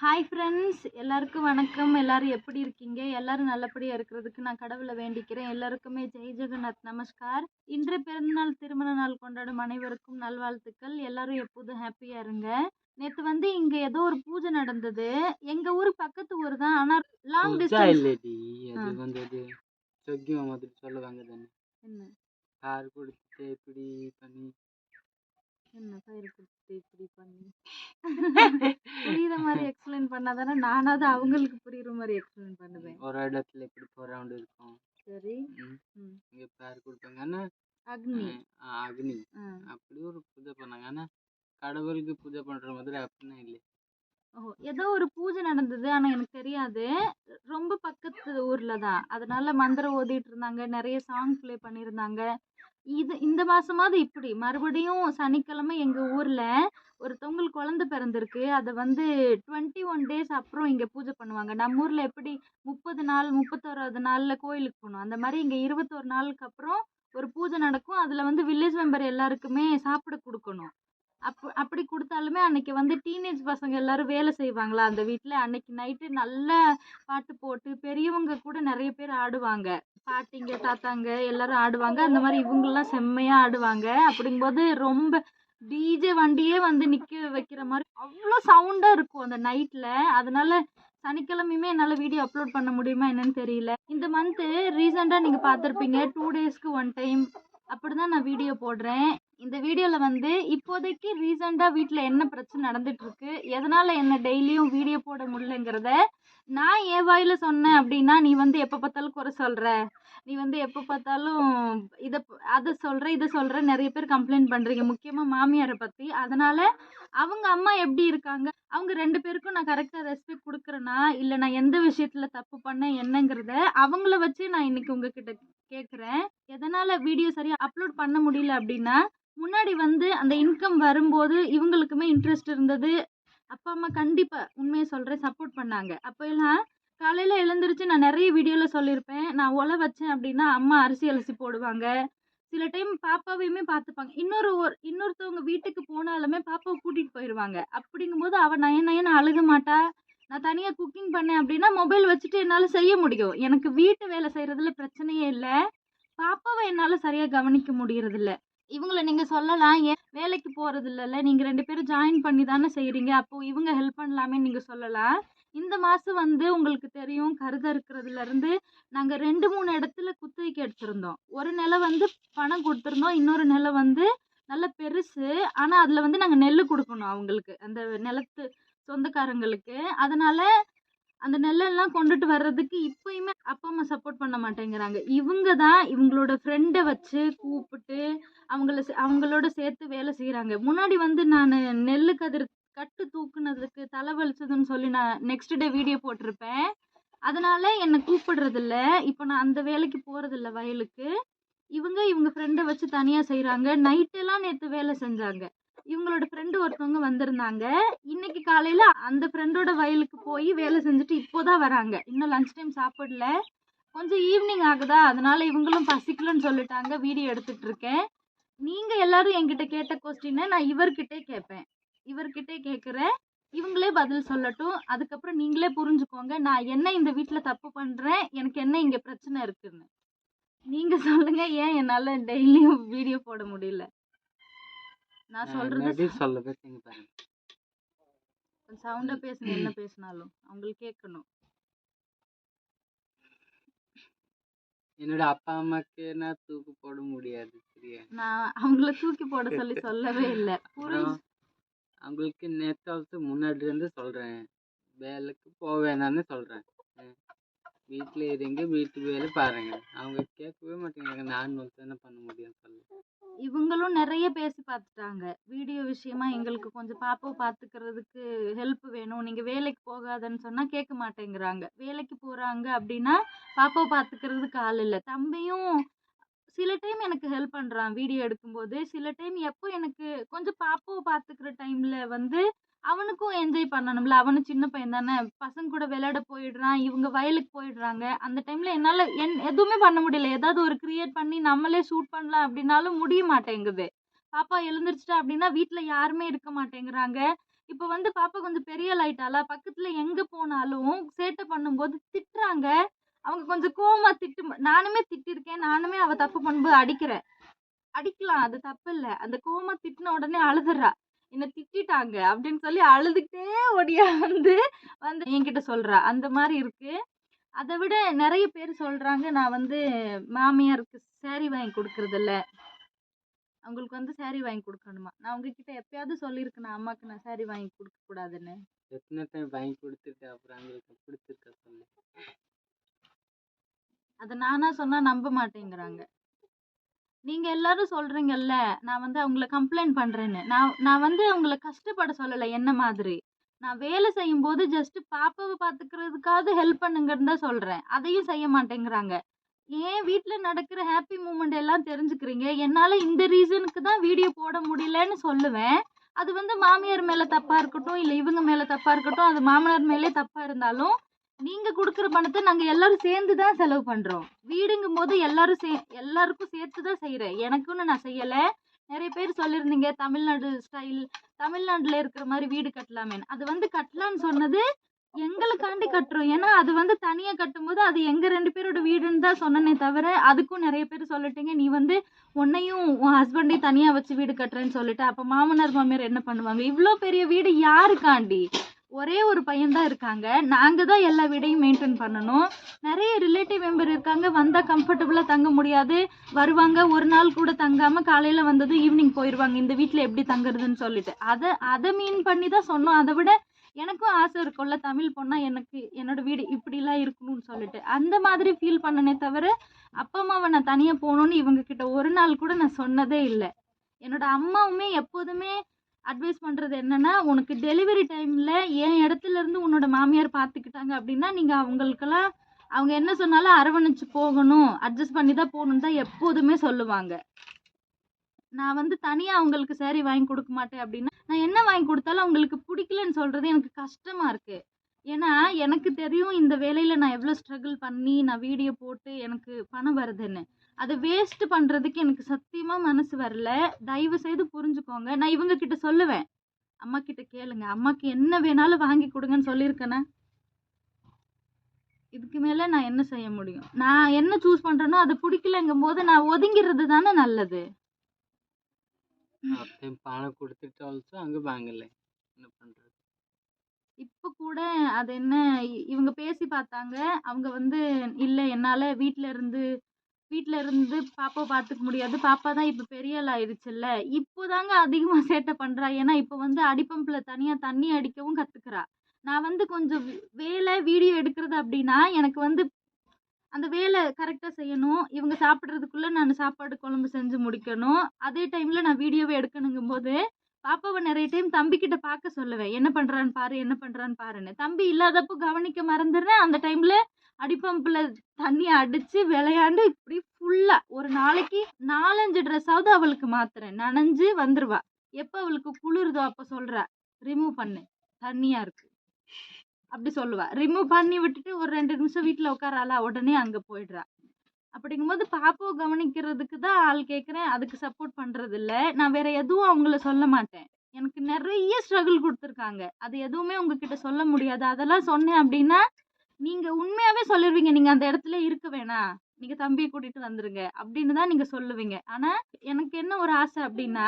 Hi friends எல்லாருக்கும் வணக்கம். எல்லாரும் எப்படி இருக்கீங்க? எல்லாரும் நல்லபடியாக இருக்கிறதுக்கு நான் கடவுளை வேண்டிக்கிறேன். எல்லாருக்குமே ஜெய் ஜெகநாத் நமஸ்கார். இன்று பிறந்தநாள் திருமண நாள் கொண்டாடும் அனைவருக்கும் நல்வாழ்த்துக்கள். எல்லாரும் எப்போதும் ஹாப்பியாக இருங்க. நேற்று வந்து இங்கே ஏதோ ஒரு பூஜை நடந்தது. எங்கள் ஊர் பக்கத்து ஊர் தான். ஆனால் லாங் டிஸ்டன்ஸ் சொல்லுவாங்க தானே. என்ன? கார் கொடுத்துட்டு இப்படி பண்ணி என்ன பயிர் கொடுத்து இப்படி பண்ணி? புரியுற மாதிரி எக்ஸ்பிளைன் பண்ணாதானே நானாவது அவங்களுக்கு புரியுற மாதிரி எக்ஸ்பிளைன் பண்ணுவேன். ஒரு இடத்துல இப்படி போற ரவுண்ட் இருக்கும். சரி. இங்க பேர் கொடுப்பாங்க ஆனா அக்னி. அக்னி. அப்படி ஒரு பூஜை பண்ணாங்க. ஆனா கடவுளுக்கு பூஜை பண்ற மாதிரி அப்படின்னா இல்லை. ஏதோ ஒரு பூஜை நடந்தது. ஆனால் எனக்கு தெரியாது. ரொம்ப பக்கத்து ஊரில் தான். அதனால மந்திரம் ஓதிட்டு இருந்தாங்க. நிறைய சாங் ப்ளே பண்ணியிருந்தாங்க. இது இந்த மாதமாவது இப்படி. மறுபடியும் சனிக்கிழமை எங்கள் ஊரில் ஒருத்தவங்களுக்கு குழந்தை பிறந்திருக்கு. அதை வந்து டுவெண்ட்டி ஒன் டேஸ் அப்புறம் இங்கே பூஜை பண்ணுவாங்க. நம்ம ஊரில் எப்படி முப்பது நாள் முப்பத்தோராவது நாளில் கோயிலுக்கு போகணும். அந்த மாதிரி இங்கே இருபத்தோரு நாளுக்கு அப்புறம் ஒரு பூஜை நடக்கும். அதில் வந்து வில்லேஜ் மெம்பர் எல்லாருக்குமே சாப்பிட கொடுக்கணும். அப் அப்படி கொடுத்தாலுமே அன்னைக்கு வந்து டீனேஜ் பசங்க எல்லாரும் வேலை செய்வாங்களா? அந்த வீட்டில் அன்னைக்கு நைட்டு நல்ல பாட்டு போட்டு பெரியவங்க கூட நிறைய பேர் ஆடுவாங்க. பாட்டிங்க தாத்தாங்க எல்லாரும் ஆடுவாங்க. அந்த மாதிரி இவங்கெல்லாம் செம்மையாக ஆடுவாங்க. அப்படிங்கும்போது ரொம்ப டிஜே வண்டியே வந்து நிற்க வைக்கிற மாதிரி அவ்வளோ சவுண்டாக இருக்கும் அந்த நைட்டில் அதனால சனிக்கிழமையுமே என்னால் வீடியோ அப்லோட் பண்ண முடியுமா என்னன்னு தெரியல. இந்த மந்த்து ரீசெண்டாக நீங்கள் பார்த்துருப்பீங்க. டூ டேஸ்க்கு ஒன் டைம் அப்படி தான் நான் வீடியோ போடுறேன். இந்த வீடியோவில் வந்து இப்போதைக்கு ரீசெண்டாக வீட்டில் என்ன பிரச்சனை நடந்துட்டு இருக்கு எதனால் என்ன டெய்லியும் வீடியோ போட முடியலங்கிறத நான் என் வாயில் சொன்னேன் அப்படின்னா நீ வந்து எப்போ பார்த்தாலும் குறை சொல்கிற நீ வந்து எப்போ பார்த்தாலும் இதை அதை சொல்கிற இதை சொல்கிற நிறைய பேர் கம்ப்ளைண்ட் பண்ணுறீங்க முக்கியமாக மாமியாரை பற்றி அதனால் அவங்க அம்மா எப்படி இருக்காங்க? அவங்க ரெண்டு பேருக்கும் நான் கரெக்டாக ரெஸ்பெக்ட் கொடுக்குறேன்னா இல்லை நான் எந்த விஷயத்தில் தப்பு பண்ணேன் என்னங்கிறத அவங்கள வச்சு நான் இன்னைக்கு உங்ககிட்ட கேட்குறேன் எதனால் வீடியோ சரியாக அப்லோட் பண்ண முடியல அப்படின்னா முன்னாடி வந்து அந்த இன்கம் வரும்போது இவங்களுக்குமே இன்ட்ரெஸ்ட் இருந்தது. அப்பா அம்மா கண்டிப்பாக உண்மையை சொல்கிறேன் சப்போர்ட் பண்ணாங்க. அப்போ எல்லாம் காலையில் எழுந்திரிச்சு நான் நிறைய வீடியோவில் சொல்லியிருப்பேன். நான் உலை வச்சேன் அப்படின்னா அம்மா அரிசி அலசி போடுவாங்க. சில டைம் பாப்பாவையுமே பார்த்துப்பாங்க. இன்னொரு ஒரு இன்னொருத்தவங்க வீட்டுக்கு போனாலுமே பாப்பாவை கூட்டிகிட்டு போயிடுவாங்க அப்படிங்கும்போது அவள் நய நயன் அழுக மாட்டா. நான் தனியாக குக்கிங் பண்ணேன் அப்படின்னா மொபைல் வச்சுட்டு என்னால் செய்ய முடியும். எனக்கு வீட்டு வேலை செய்கிறதுல பிரச்சனையே இல்லை. பாப்பாவை என்னால் சரியாக கவனிக்க முடியறதில்ல. இவங்கள நீங்கள் சொல்லலாம் ஏன் வேலைக்கு போகிறது இல்லைல்ல நீங்கள் ரெண்டு பேரும் ஜாயின் பண்ணி தானே செய்கிறீங்க அப்போது இவங்க ஹெல்ப் பண்ணலாமே நீங்கள் சொல்லலாம். இந்த மாதம் வந்து உங்களுக்கு தெரியும் கருத இருக்கிறதுலேருந்து நாங்கள் ரெண்டு மூணு இடத்துல குத்தகைக்கு எடுத்திருந்தோம் ஒரு நிலம் வந்து பணம் கொடுத்துருந்தோம் இன்னொரு நிலம் வந்து நல்ல பெருசு. ஆனால் அதில் வந்து நாங்கள் நெல் கொடுக்கணும் அவங்களுக்கு. அந்த நிலத்து சொந்தக்காரங்களுக்கு. அதனால் அந்த நெல்லெல்லாம் கொண்டுட்டு வர்றதுக்கு இப்பயுமே அப்பா அம்மா சப்போர்ட் பண்ண மாட்டேங்கிறாங்க. இவங்க தான் இவங்களோட ஃப்ரெண்டை வச்சு கூப்பிட்டு அவங்கள சே- அவங்களோட சேர்த்து வேலை செய்கிறாங்க முன்னாடி வந்து நான் நெல்லு கதிர் கட்டு தூக்குனதுக்கு தலை வலிச்சதுன்னு சொல்லி நான் நெக்ஸ்ட் டே வீடியோ போட்டிருப்பேன். அதனால என்னை கூப்பிடுறதில்ல. இப்போ நான் அந்த வேலைக்கு போகிறதில்ல வயலுக்கு. இவங்க இவங்க ஃப்ரெண்டை வச்சு தனியாக செய்கிறாங்க நைட்டெல்லாம் நேற்று வேலை செஞ்சாங்க. இவங்களோட ஃப்ரெண்டு ஒருத்தவங்க வந்திருந்தாங்க. இன்னைக்கு காலையில் அந்த ஃப்ரெண்டோட வயலுக்கு போய் வேலை செஞ்சுட்டு இப்போ தான் வராங்க. இன்னும் லஞ்ச் டைம் சாப்பிடல. கொஞ்சம் ஈவினிங் ஆகுதா? அதனால இவங்களும் பசிக்கலன்னு சொல்லிட்டாங்க. வீடியோ எடுத்துட்டு இருக்கேன். நீங்கள் எல்லாரும் என்கிட்ட கேட்ட கொஸ்டினை நான் இவர்கிட்டே கேட்பேன். இவர்கிட்டே கேட்குறேன். இவங்களே பதில் சொல்லட்டும். அதுக்கப்புறம் நீங்களே புரிஞ்சுக்கோங்க. நான் என்ன இந்த வீட்டில் தப்பு பண்ணுறேன் எனக்கு என்ன இங்கே பிரச்சனை இருக்குன்னு. நீங்கள் சொல்லுங்கள் ஏன் என்னால் டெய்லியும் வீடியோ போட முடியல? நான் சொல்கிறது எப்படி சொல்ல பேசுங்க பாருங்க சவுண்டாக பேசுங்க என்ன பேசினாலும். அவங்களுக்கு கேட்கணும். என்னோட அப்பா அம்மாக்கு நான் தூக்கு போட முடியாது சரியா? நான் அவங்கள தூக்கி போட சொல்லி சொல்லவே இல்லை. புரிஞ்சு? அவங்களுக்கு நேற்று முன்னாடி இருந்து சொல்றேன். வேலைக்கு போக வேணாம்னு சொல்றேன் வீட்டில் இருங்க வீட்டு வேலை பாருங்க. அவங்க கேட்கவே மாட்டேங்கிறாங்க. நான் வந்து என்ன பண்ண முடியும் சொல்லு. இவங்களும் நிறைய பேசி பார்த்துட்டாங்க. வீடியோ விஷயமா எங்களுக்கு கொஞ்சம் பாப்பாவை பார்த்துக்கிறதுக்கு ஹெல்ப் வேணும். நீங்கள் வேலைக்கு போகாதன்னு சொன்னால் கேட்க மாட்டேங்கிறாங்க. வேலைக்கு போகிறாங்க அப்படின்னா பாப்பாவை பார்த்துக்கிறதுக்கு ஆள் இல்லை. தம்பியும் சில டைம் எனக்கு ஹெல்ப் பண்ணுறான் வீடியோ எடுக்கும்போது. சில டைம் எப்போ எனக்கு கொஞ்சம் பாப்பாவை பார்த்துக்கிற டைமில் வந்து அவனுக்கும் என்ஜாய் பண்ணணும்ல. அவனும் சின்ன பையன் தானே. பசங்க கூட விளையாட போயிடுறான். இவங்க வயலுக்கு போயிடுறாங்க. அந்த டைமில் என்னால் என் எதுவுமே பண்ண முடியல. ஏதாவது ஒரு க்ரியேட் பண்ணி நம்மளே ஷூட் பண்ணலாம் அப்படின்னாலும் முடிய மாட்டேங்குது. பாப்பா எழுந்திரிச்சிட்டா அப்படின்னா வீட்டில் யாருமே இருக்க மாட்டேங்கிறாங்க. இப்போ வந்து பாப்பா கொஞ்சம் பெரிய லைட்டால பக்கத்தில் எங்கே போனாலும் சேட்டை பண்ணும்போது திட்டுறாங்க. அவங்க கொஞ்சம் கோமா திட்டு நானுமே திட்டிருக்கேன் நானுமே அவ தப்பு பண்ணும்போது அடிக்கிறேன். அடிக்கலாம் அது தப்பு இல்லை. அந்த கோமா திட்டின உடனே அழுதுறா. என்ன திட்டிட்டாங்க அப்படின்னு சொல்லி அழுதுகிட்டே ஓடியா வந்து வந்து என்கிட்ட சொல்றா. அந்த மாதிரி இருக்கு. அதை விட நிறைய பேர் சொல்றாங்க நான் வந்து மாமியாருக்கு சேரீ வாங்கி கொடுக்கறதில்ல. அவங்களுக்கு வந்து saree வாங்கி கொடுக்கணுமா? நான் உங்ககிட்ட எப்பயாவது சொல்லியிருக்கேன் அம்மாக்கு நான் saree வாங்கி கொடுக்க கூடாதுன்னு. எத்தனை டைம் வாங்கி கொடுத்துருக்கேன் அப்புறம் அவங்களுக்கு பிடிச்சிருக்கா சொல்லு. அதை நானா சொன்னா நம்ப மாட்டேங்கிறாங்க. நீங்க எல்லாரும் சொல்றீங்கல்ல நான் வந்து அவங்கள கம்ப்ளைண்ட் பண்றேன்னு. நான் நான் வந்து அவங்கள கஷ்டப்பட சொல்லல என்ன மாதிரி. நான் வேலை செய்யும் போது ஜஸ்ட் பாப்பாவை பாத்துக்கிறதுக்காவது ஹெல்ப் பண்ணுங்கன்னு தான் சொல்றேன். அதையும் செய்ய மாட்டேங்கிறாங்க. ஏன் வீட்டில் நடக்கிற ஹாப்பி மூமெண்ட் எல்லாம் தெரிஞ்சுக்கிறீங்க? என்னால இந்த ரீசனுக்கு தான் வீடியோ போட முடியலன்னு சொல்லுவேன். அது வந்து மாமியார் மேல தப்பா இருக்கட்டும் இல்ல இவங்க மேல தப்பா இருக்கட்டும் அது மாமனார் மேலே தப்பா இருந்தாலும் நீங்க கொடுக்குற பணத்தை நாங்க எல்லாரும் சேர்ந்து தான் செலவு பண்றோம். வீடுங்கும் போது எல்லாரும் சே எல்லாருக்கும் சேர்த்து தான் செய்யறேன் எனக்குன்னு நான் செய்யல. நிறைய பேர் சொல்லியிருந்தீங்க தமிழ்நாடு ஸ்டைல் தமிழ்நாட்டுல இருக்கிற மாதிரி வீடு கட்டலாமேன்னு. அது வந்து கட்டலான்னு சொன்னது எங்களுக்காண்டி கட்டுறோம். ஏன்னா அது வந்து தனியா கட்டும்போது அது எங்க ரெண்டு பேரோட வீடுன்னு தான் சொன்னனே தவிர அதுக்கும் நிறைய பேர் சொல்லிட்டீங்க. நீ வந்து உன்னையும் உன் ஹஸ்பண்டையும் தனியா வச்சு வீடு கட்டுறேன்னு சொல்லிட்டு அப்ப மாமனார் மாமியார் என்ன பண்ணுவாங்க? இவ்வளோ பெரிய வீடு யாருக்காண்டி? ஒரே ஒரு பையன் தான் இருக்காங்க. நாங்கள் தான் எல்லா வீடையும் மெயின்டைன் பண்ணணும். நிறைய ரிலேட்டிவ் மெம்பர் இருக்காங்க. வந்தால் கம்ஃபர்டபுளாக தங்க முடியாது. வருவாங்க. ஒரு நாள் கூட தங்காமல் காலையில் வந்தது ஈவினிங் போயிடுவாங்க இந்த வீட்டில் எப்படி தங்குறதுன்னு சொல்லிட்டு. அதை அதை மீன் பண்ணி தான் சொன்னோம். அதை விட எனக்கும் ஆசை இருக்கும்ல. தமிழ் பொண்ணா எனக்கு என்னோட வீடு இப்படிலாம் இருக்கணும்னு சொல்லிட்டு. அந்த மாதிரி ஃபீல் பண்ணனே தவிர அப்பா அம்மாவை நான் தனியாக போகணும்னு இவங்க கிட்ட ஒரு நாள் கூட நான் சொன்னதே இல்லை. என்னோட அம்மாவுமே எப்போதுமே அட்வைஸ் பண்ணுறது என்னென்னா உனக்கு டெலிவரி டைமில் என் இடத்துல இருந்து உன்னோட மாமியார் பார்த்துக்கிட்டாங்க அப்படின்னா நீங்கள் அவங்களுக்கெல்லாம் அவங்க என்ன சொன்னாலும் அரவணைச்சு போகணும். அட்ஜஸ்ட் பண்ணி தான் போகணும் தான் எப்போதுமே சொல்லுவாங்க. நான் வந்து தனியாக அவங்களுக்கு சேரீ வாங்கி கொடுக்க மாட்டேன் அப்படின்னா நான் என்ன வாங்கி கொடுத்தாலும் அவங்களுக்கு பிடிக்கலன்னு சொல்கிறது எனக்கு கஷ்டமாக இருக்குது ஏன்னா எனக்கு தெரியும் இந்த வேலையில் நான் எவ்வளோ ஸ்ட்ரகிள் பண்ணி நான் வீடியோ போட்டு எனக்கு பணம் வருதுன்னு. அதை வேஸ்ட் பண்றதுக்கு எனக்கு சத்தியமா மனசு வரல. தயவு செய்து புரிஞ்சுக்கோங்க. நான் இவங்க கிட்ட சொல்லுவேன். அம்மா கிட்ட கேளுங்க. அம்மாக்கு என்ன வேணாலும் வாங்கி கொடுங்கன்னு சொல்லியிருக்கேனே? இதுக்கு மேல நான் என்ன செய்ய முடியும்? நான் என்ன சூஸ் பண்றேனோ அது பிடிக்கலங்கும் போது நான் ஒதுங்கிறது தானே நல்லது. பணம் கொடுத்துட்டு ஆல்சோ அங்கே வாங்கலை. என்ன பண்ணுறது இப்போ கூட அது என்ன? இவங்க பேசி பார்த்தாங்க. அவங்க வந்து இல்லை என்னால் வீட்டில் இருந்து வீட்டில் இருந்து பாப்பா பார்த்துக்க முடியாது. பாப்பா தான் இப்போ பெரிய ஆள் ஆயிடுச்சுல்ல. இப்போதாங்க அதிகமாக சேட்டை பண்ணுறா ஏன்னா இப்போ வந்து அடிப்பம்பில் தனியாக தண்ணி அடிக்கவும் கற்றுக்குறா நான் வந்து கொஞ்சம் வேலை வீடியோ எடுக்கிறது அப்படின்னா எனக்கு வந்து அந்த வேலை கரெக்டாக செய்யணும். இவங்க சாப்பிட்றதுக்குள்ளே நான் சாப்பாடு குழம்பு செஞ்சு முடிக்கணும். அதே டைமில் நான் வீடியோவை எடுக்கணுங்கும் போது பாப்பாவை நிறைய டைம் தம்பிக்கிட்ட பார்க்க சொல்லுவேன். என்ன பண்றான்னு பாரு என்ன பண்றான்னு பாருன்னு. தம்பி இல்லாதப்போ கவனிக்க மறந்துடுறேன். அந்த டைம்ல அடிப்பம்பில் தண்ணி அடிச்சு விளையாண்டு இப்படி ஃபுல்லா ஒரு நாளைக்கு நாலஞ்சு ட்ரெஸ்ஸாவது அவளுக்கு மாத்துறேன். நனைஞ்சு வந்துருவா. எப்போ அவளுக்கு குளிருதோ அப்போ சொல்றா. ரிமூவ் பண்ணு. தண்ணியா இருக்கு. அப்படி சொல்லுவா. ரிமூவ் பண்ணி விட்டுட்டு ஒரு ரெண்டு நிமிஷம் வீட்டில் உட்காராளா உடனே அங்கே போயிடுறா. அப்படிங்கும்போது பாப்பாவை கவனிக்கிறதுக்கு தான் ஆள் கேட்குறேன். அதுக்கு சப்போர்ட் பண்ணுறதில்ல நான் வேற எதுவும் அவங்கள சொல்ல மாட்டேன். எனக்கு நிறைய ஸ்ட்ரகிள் கொடுத்துருக்காங்க. அது எதுவுமே உங்ககிட்ட சொல்ல முடியாது. அதெல்லாம் சொன்னேன் அப்படின்னா நீங்கள் உண்மையாகவே சொல்லிடுவீங்க நீங்கள் அந்த இடத்துல இருக்க வேணாம். நீங்கள் தம்பியை கூட்டிகிட்டு வந்துருங்க அப்படின்னு தான் நீங்கள் சொல்லுவீங்க. ஆனால் எனக்கு என்ன ஒரு ஆசை அப்படின்னா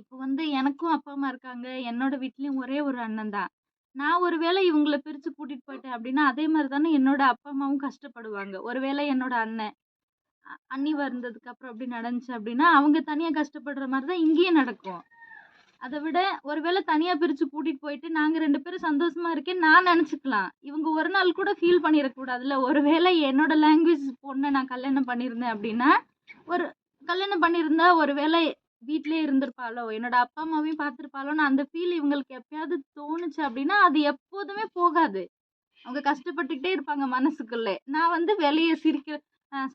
இப்போ வந்து எனக்கும் அப்பா அம்மா இருக்காங்க. என்னோட வீட்லேயும் ஒரே ஒரு அண்ணன் தான். நான் ஒருவேளை இவங்கள பிரிச்சு கூட்டிட்டு போயிட்டேன் அப்படின்னா அதே மாதிரி தானே என்னோட அப்பா அம்மாவும் கஷ்டப்படுவாங்க. ஒருவேளை என்னோட அண்ணன் அ- அண்ணி வந்ததுக்கு அப்புறம் அப்படி நடந்துச்சு அப்படின்னா அவங்க தனியா கஷ்டப்படுற மாதிரி தான் இங்கேயும் நடக்கும். அதை விட ஒருவேளை தனியா பிரிச்சு கூட்டிட்டு போயிட்டு நாங்க ரெண்டு பேரும் சந்தோஷமா இருக்கேன் நான் நினச்சிக்கலாம். இவங்க ஒரு நாள் கூட ஃபீல் பண்ணிடக்கூடாதுல்ல. ஒருவேளை என்னோட லாங்குவேஜ் பொண்ணை நான் கல்யாணம் பண்ணியிருந்தேன் அப்படின்னா ஒரு கல்யாணம் பண்ணியிருந்தா ஒருவேளை வீட்லயே இருந்திருப்பாளோ? என்னோட அப்பா அம்மாவையும் பார்த்துருப்பாளோன்னு அந்த ஃபீல் இவங்களுக்கு எப்பயாவது தோணுச்சு அப்படின்னா அது எப்போதுமே போகாது. அவங்க கஷ்டப்பட்டுக்கிட்டே இருப்பாங்க மனசுக்குள்ளே. நான் வந்து வெளியே சிரிக்கிற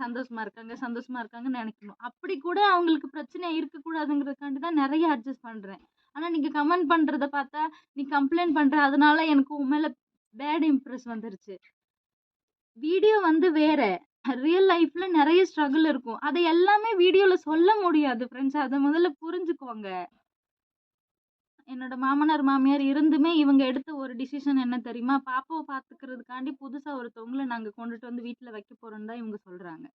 சந்தோஷமா இருக்காங்க சந்தோஷமா இருக்காங்கன்னு நினைக்கணும். அப்படி கூட அவங்களுக்கு பிரச்சனை இருக்கக்கூடாதுங்கிறதுக்காண்டி தான் நிறைய அட்ஜஸ்ட் பண்ணுறேன் ஆனால் நீங்கள் கமெண்ட் பண்ணுறத பார்த்தா நீ கம்ப்ளைண்ட் பண்ணுற அதனால எனக்கு உன் மேலே பேட் இம்ப்ரெஸ் வந்துருச்சு. வீடியோ வந்து வேற. ரியல் லைஃப்ல நிறைய ஸ்ட்ரகிள் இருக்கும். அதை எல்லாமே வீடியோல சொல்ல முடியாது ஃப்ரெண்ட்ஸ் அதை முதல்ல புரிஞ்சுக்கோங்க. என்னோட மாமனார் மாமியார் இருந்துமே இவங்க எடுத்த ஒரு டிசிஷன் என்ன தெரியுமா? பாப்பாவை பார்த்துக்கிறதுக்காண்டி புதுசாக ஒருத்தவங்கள நாங்கள் கொண்டுட்டு வந்து வீட்டில் வைக்க போகிறோன்னு தான் இவங்க சொல்கிறாங்க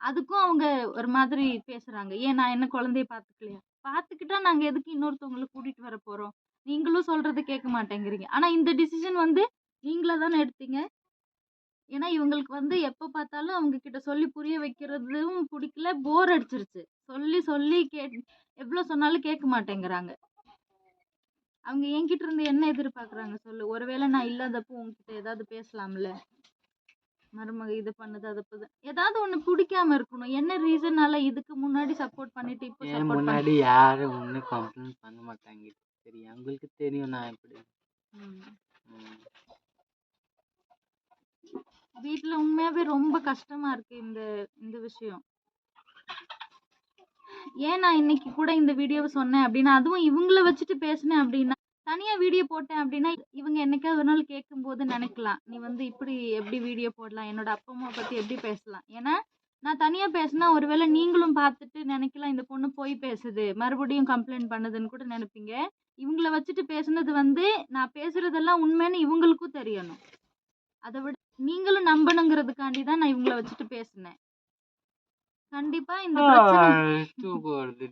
அதுக்கும் அவங்க ஒரு மாதிரி பேசுகிறாங்க ஏன் நான் என்ன குழந்தைய பார்த்துக்கலையா பார்த்துக்கிட்டா நாங்கள் எதுக்கு இன்னொருத்தவங்களை கூட்டிகிட்டு வர போகிறோம் நீங்களும் சொல்கிறத கேட்க மாட்டேங்கிறீங்க. ஆனால் இந்த டிசிஷன் வந்து நீங்களே தானே எடுத்தீங்க. ஏன்னா இவங்களுக்கு வந்து எப்போ பார்த்தாலும் அவங்க கிட்ட சொல்லி புரிய வைக்கிறதும் பிடிக்கல போர் அடிச்சிருச்சு. சொல்லி சொல்லி கே எவ்வளோ சொன்னாலும் கேட்க மாட்டேங்கிறாங்க. அவங்க என்கிட்ட இருந்து என்ன எதிர்பார்க்குறாங்க சொல்லு? ஒருவேளை நான் இல்லாதப்போ உங்ககிட்ட ஏதாவது பேசலாம்ல? மருமக இது பண்ணுது அதை பண்ணுது. ஏதாவது ஒன்று பிடிக்காம இருக்கணும். என்ன ரீசனால இதுக்கு முன்னாடி சப்போர்ட் பண்ணிட்டு இப்போ என் சப்போர்ட் பண்ணி முன்னாடி யாரும் ஒன்றும் கம்ப்ளைண்ட் பண்ண மாட்டாங்க. சரி அவங்களுக்கு தெரியும் நான் எப்படி. ம். ம். வீட்டுல உண்மையாவே ரொம்ப கஷ்டமா இருக்கு இந்த இந்த விஷயம். ஏன் நான் இன்னைக்கு கூட இந்த வீடியோவை சொன்னேன் அப்படின்னா அதுவும் இவங்கள வச்சுட்டு பேசினேன் அப்படின்னா தனியா வீடியோ போட்டேன் அப்படின்னா இவங்க என்னைக்காவது ஒரு நாள் கேட்கும்போது நினைக்கலாம் நீ வந்து இப்படி எப்படி வீடியோ போடலாம்? என்னோட அப்பா அம்மா பத்தி எப்படி பேசலாம்? ஏன்னா நான் தனியா பேசினா ஒருவேளை நீங்களும் பார்த்துட்டு நினைக்கலாம் இந்த பொண்ணு போய் பேசுது மறுபடியும் கம்ப்ளைண்ட் பண்ணுதுன்னு கூட நினைப்பீங்க. இவங்கள வச்சுட்டு பேசுனது வந்து நான் பேசுறதெல்லாம் உண்மைன்னு இவங்களுக்கும் தெரியணும். அதை விட நீங்களும் நம்பணுங்கிறதுக்காண்டி தான் நான் இவங்கள வச்சுட்டு பேசினேன். கண்டிப்பா இந்த பிரச்சனை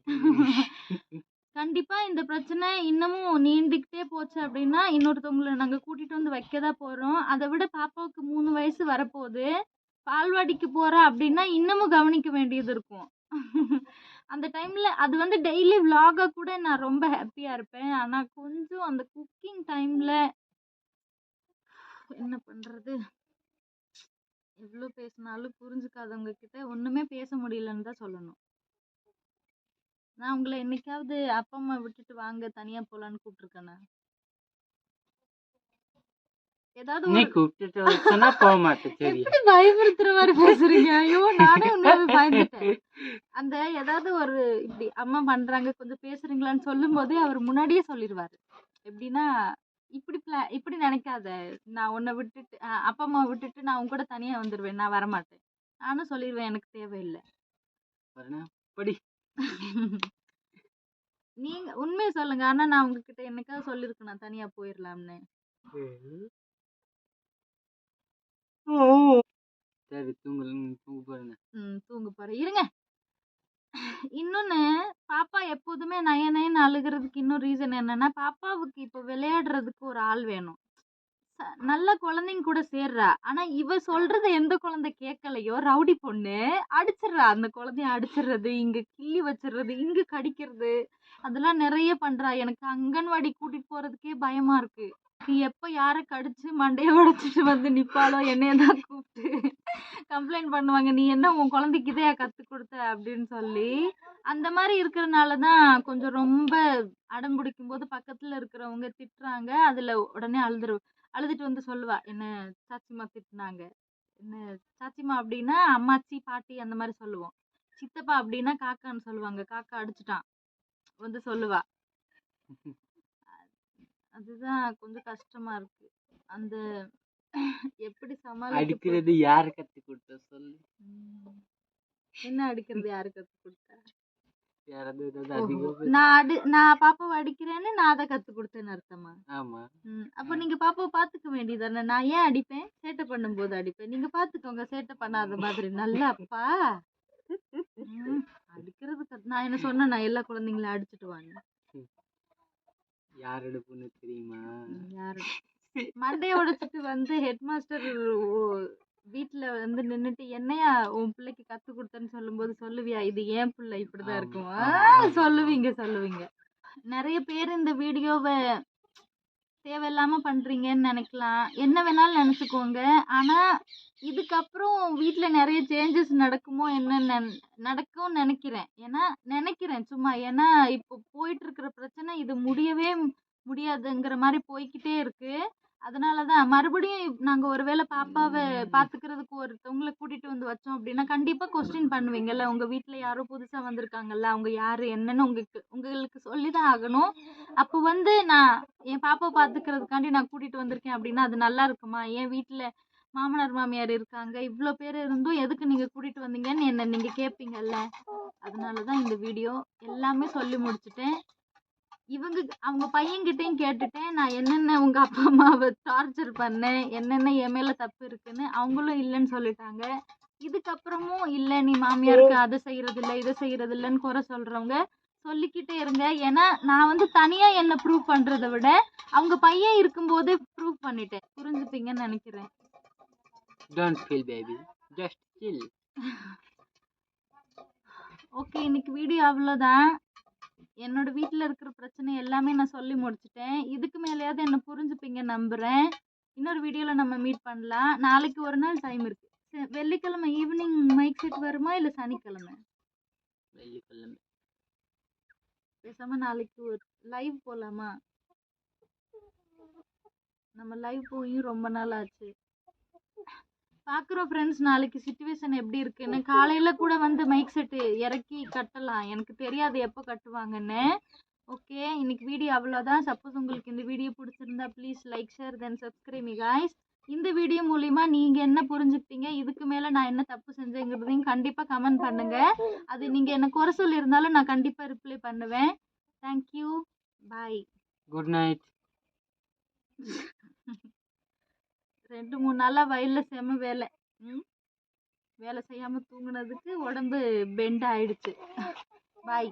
கண்டிப்பா இந்த பிரச்சனை இன்னமும் நீண்டுக்கிட்டே போச்சு அப்படின்னா இன்னொருத்தவங்களை நாங்க கூட்டிட்டு வந்து வைக்கதான் போறோம். அதை விட பாப்பாவுக்கு மூணு வயசு வரப்போகுது. பால்வாடிக்கு போறா அப்படின்னா இன்னமும் கவனிக்க வேண்டியது இருக்கும். அந்த டைம்ல அது வந்து டெய்லி vlog-ஆ கூட நான் ரொம்ப ஹாப்பியா இருப்பேன். ஆனா கொஞ்சம் அந்த குக்கிங் டைம்ல என்ன பண்றது? எவ்வளோ பேசினாலும் புரிஞ்சுக்காதவங்க கிட்ட ஒண்ணுமே பேச முடியலன்னு தான் சொல்லணும். நான் உங்களை என்னைக்காவது அப்பா அம்மா விட்டுட்டு வாங்க தனியா போலான்னு கூப்பிட்டுருக்கேனா? ஏதாவது நீ கூப்பிட்டுட்டு சொன்னா போக மாட்டேன் சரி. எப்படி பயமுறுத்துற மாதிரி பேசுறீங்க? ஐயோ நானே உண்மையாவே பயந்துட்டேன். அந்த ஏதாவது ஒரு இப்படி அம்மா பண்றாங்க கொஞ்சம் பேசுறீங்களான்னு சொல்லும் போதே அவர் முன்னாடியே சொல்லிடுவாரு எப்படின்னா இப்படி பிளா இப்படி நினைக்காத. நான் உன்னை விட்டுட்டு அப்பா அம்மா விட்டுட்டு நான் உன் கூட தனியா வந்துடுவேன் நான் வரமாட்டேன். நானும் சொல்லிடுவேன் எனக்கு தேவையில்லை. படி நீங்க உண்மையை சொல்லுங்க. ஆனா நான் உங்ககிட்ட என்னைக்காவது சொல்லியிருக்கேன் நான் தனியா போயிடலாம்னு சரி. தூங்கு தூங்க பாருங்க ம் தூங்க போறேன். இருங்க. இன்னொன்னு பாப்பா எப்போதுமே நய நயன்னு அழுகிறதுக்கு இன்னும் ரீசன் என்னன்னா பாப்பாவுக்கு இப்போ விளையாடுறதுக்கு ஒரு ஆள் வேணும். ச- நல்ல குழந்தைங்க கூட சேர்றா. ஆனா இவ சொல்றது எந்த குழந்தை கேட்கலையோ ரவுடி பொண்ணு அடிச்சிடுறா. அந்த குழந்தைய அடிச்சிடுறது இங்க கிள்ளி வச்சிடுறது இங்க கடிக்கிறது அதெல்லாம் நிறைய பண்றா. எனக்கு அங்கன்வாடி கூட்டிட்டு போறதுக்கே பயமா இருக்கு. எப்ப யார கடிச்சு மண்டைய உடைச்சிட்டு வந்து நிப்பாளோ என்னைய தான் கூப்பிட்டு கம்ப்ளைண்ட் பண்ணுவாங்க. நீ என்ன உன் குழந்தைக்கு இதையா கத்து கொடுத்த? அப்படின்னு சொல்லி அந்த மாதிரி இருக்கிறனால தான் கொஞ்சம் ரொம்ப அடம் பிடிக்கும் போது பக்கத்துல இருக்கிறவங்க திட்டுறாங்க. அதுல உடனே அழுதுரு அழுதுட்டு வந்து சொல்லுவா என்ன சாச்சிமா திட்டுனாங்க? என்ன சாச்சிமா அப்படின்னா அம்மாச்சி பாட்டி அந்த மாதிரி சொல்லுவோம். சித்தப்பா அப்படின்னா காக்கான்னு சொல்லுவாங்க. காக்கா அடிச்சுட்டான். வந்து சொல்லுவா. அதுதான் கொஞ்சம் கஷ்டமா இருக்கு. அந்த எப்படி சமாளிக்க அடிக்கிறது யாரு கத்து கொடுத்தா சொல்லு. என்ன அடிக்கிறது யாரு கத்து கொடுத்தா? நான் அடி நான் பாப்பாவை அடிக்கிறேன்னு நான் அதை கத்து கொடுத்தேன்னு அர்த்தமா? ஆமா. அப்ப நீங்க பாப்பாவை பாத்துக்க வேண்டியதானே நான் ஏன் அடிப்பேன்? சேட்டை பண்ணும்போது அடிப்பேன். நீங்க பாத்துக்கோங்க சேட்டை பண்ணாத மாதிரி. நல்ல அப்பா அடிக்கிறது நான் என்ன சொன்னேன்? நான் எல்லா குழந்தைங்களையும் அடிச்சிட்டு வாங்க யாரோட பொண்ணு தெரியுமா? ம், யாரு மண்டைய உடைச்சிட்டு வந்து ஹெட் மாஸ்டர் வீட்ல வந்து நின்னுட்டு என்னையா உன் பிள்ளைக்கு கத்து கொடுத்தேன்னு சொல்லும்போது சொல்லுவியா? இது ஏன் பிள்ளை இப்படிதான் இருக்கும். சொல்லுவீங்க சொல்லுவீங்க. நிறைய பேர் இந்த வீடியோவை தேவையில்லாம பண்றீங்கன்னு நினைக்கலாம். என்ன வேணாலும் நினைச்சுக்கோங்க. ஆனா இதுக்கப்புறம் வீட்டில் நிறைய சேஞ்சஸ் நடக்குமோ என்ன நென- நடக்கும்னு நினைக்கிறேன். ஏன்னா நினைக்கிறேன் சும்மா. ஏன்னா இப்போ போயிட்டு இருக்கிற பிரச்சனை இது முடியவே முடியாதுங்கிற மாதிரி போய்க்கிட்டே அதனால அதனாலதான் மறுபடியும் நாங்கள் நாங்க ஒருவேளை பாப்பாவை பாத்துக்கிறதுக்கு ஒருத்தவங்களை கூட்டிட்டு வந்து வச்சோம் அப்படின்னா கண்டிப்பா கொஸ்டின் பண்ணுவீங்கல்ல. உங்க வீட்டில் யாரோ புதுசா வந்திருக்காங்கல்ல அவங்க யாரு என்னன்னு உங்களுக்கு உங்களுக்கு சொல்லிதான் ஆகணும். அப்போ வந்து நான் என் பாப்பா பாத்துக்கிறதுக்காண்டி நான் கூட்டிட்டு வந்திருக்கேன் அப்படின்னா அது நல்லா இருக்குமா? என் வீட்டில் மாமனார் மாமியார் இருக்காங்க இவ்வளோ பேர் இருந்தும் எதுக்கு நீங்க கூட்டிட்டு வந்தீங்கன்னு என்ன நீங்க கேட்பீங்கல்ல அதனாலதான் இந்த வீடியோ எல்லாமே சொல்லி முடிச்சுட்டேன். இவங்க அவங்க பையன்கிட்டயும் கேட்டுட்டேன். நான் என்னென்ன உங்க அப்பா அம்மாவை டார்ச்சர் பண்ணேன் என்னென்ன என் மேல தப்பு இருக்குன்னு அவங்களும் இல்லைன்னு சொல்லிட்டாங்க. இதுக்கப்புறமும் இல்லை நீ மாமியாருக்கு அதை செய்யறது இல்லை இதை செய்யறது இல்லைன்னு குறை சொல்றவங்க சொல்லிக்கிட்டே இருங்க. ஏன்னா நான் வந்து தனியா என்ன ப்ரூவ் பண்றதை விட அவங்க பையன் இருக்கும்போதே ப்ரூவ் பண்ணிட்டேன். புரிஞ்சுப்பீங்கன்னு நினைக்கிறேன். Don't feel baby just okay இன்னைக்கு வீடியோ அவ்வளோதான் என்னோட வீட்டில் இருக்கிற பிரச்சனை எல்லாமே நான் சொல்லி முடிச்சிட்டேன். இதுக்கு மேலேயாவது என்னை புரிஞ்சுப்பீங்க நம்புகிறேன் இன்னொரு வீடியோவில் நம்ம மீட் பண்ணலாம். நாளைக்கு ஒரு நாள் டைம் இருக்கு. சரி, வெள்ளிக்கிழமை ஈவினிங் மைக் செட் வருமா இல்லை சனிக்கிழமை? வெள்ளிக்கிழமை. பேசாம நாளைக்கு ஒரு லைவ் போகலாமா நம்ம லைவ் போயும் ரொம்ப நாள் ஆச்சு. பார்க்குறோம் ஃப்ரெண்ட்ஸ் நாளைக்கு சுச்சுவேஷன் எப்படி இருக்குன்னு காலையில் கூட வந்து மைக் செட்டு இறக்கி கட்டலாம். எனக்கு தெரியாது எப்போ கட்டுவாங்கன்னு. ஓகே இன்னைக்கு வீடியோ அவ்வளோதான் சப்போஸ் உங்களுக்கு இந்த வீடியோ பிடிச்சிருந்தா please like share then subscribe guys இந்த வீடியோ மூலிமா நீங்கள் என்ன புரிஞ்சுக்கிட்டீங்க? இதுக்கு மேலே நான் என்ன தப்பு செஞ்சேங்கிறதையும் கண்டிப்பாக கமெண்ட் பண்ணுங்கள் அது நீங்கள் என்ன குறை சொல்லியிருந்தாலும் நான் கண்டிப்பாக ரிப்ளை பண்ணுவேன். தேங்க்யூ பாய் குட் நைட் ரெண்டு மூணு நாளாக வயலில் செம வேலை. ம்? வேலை செய்யாமல் தூங்கினதுக்கு உடம்பு பெண்ட் ஆயிடுச்சு. பாய்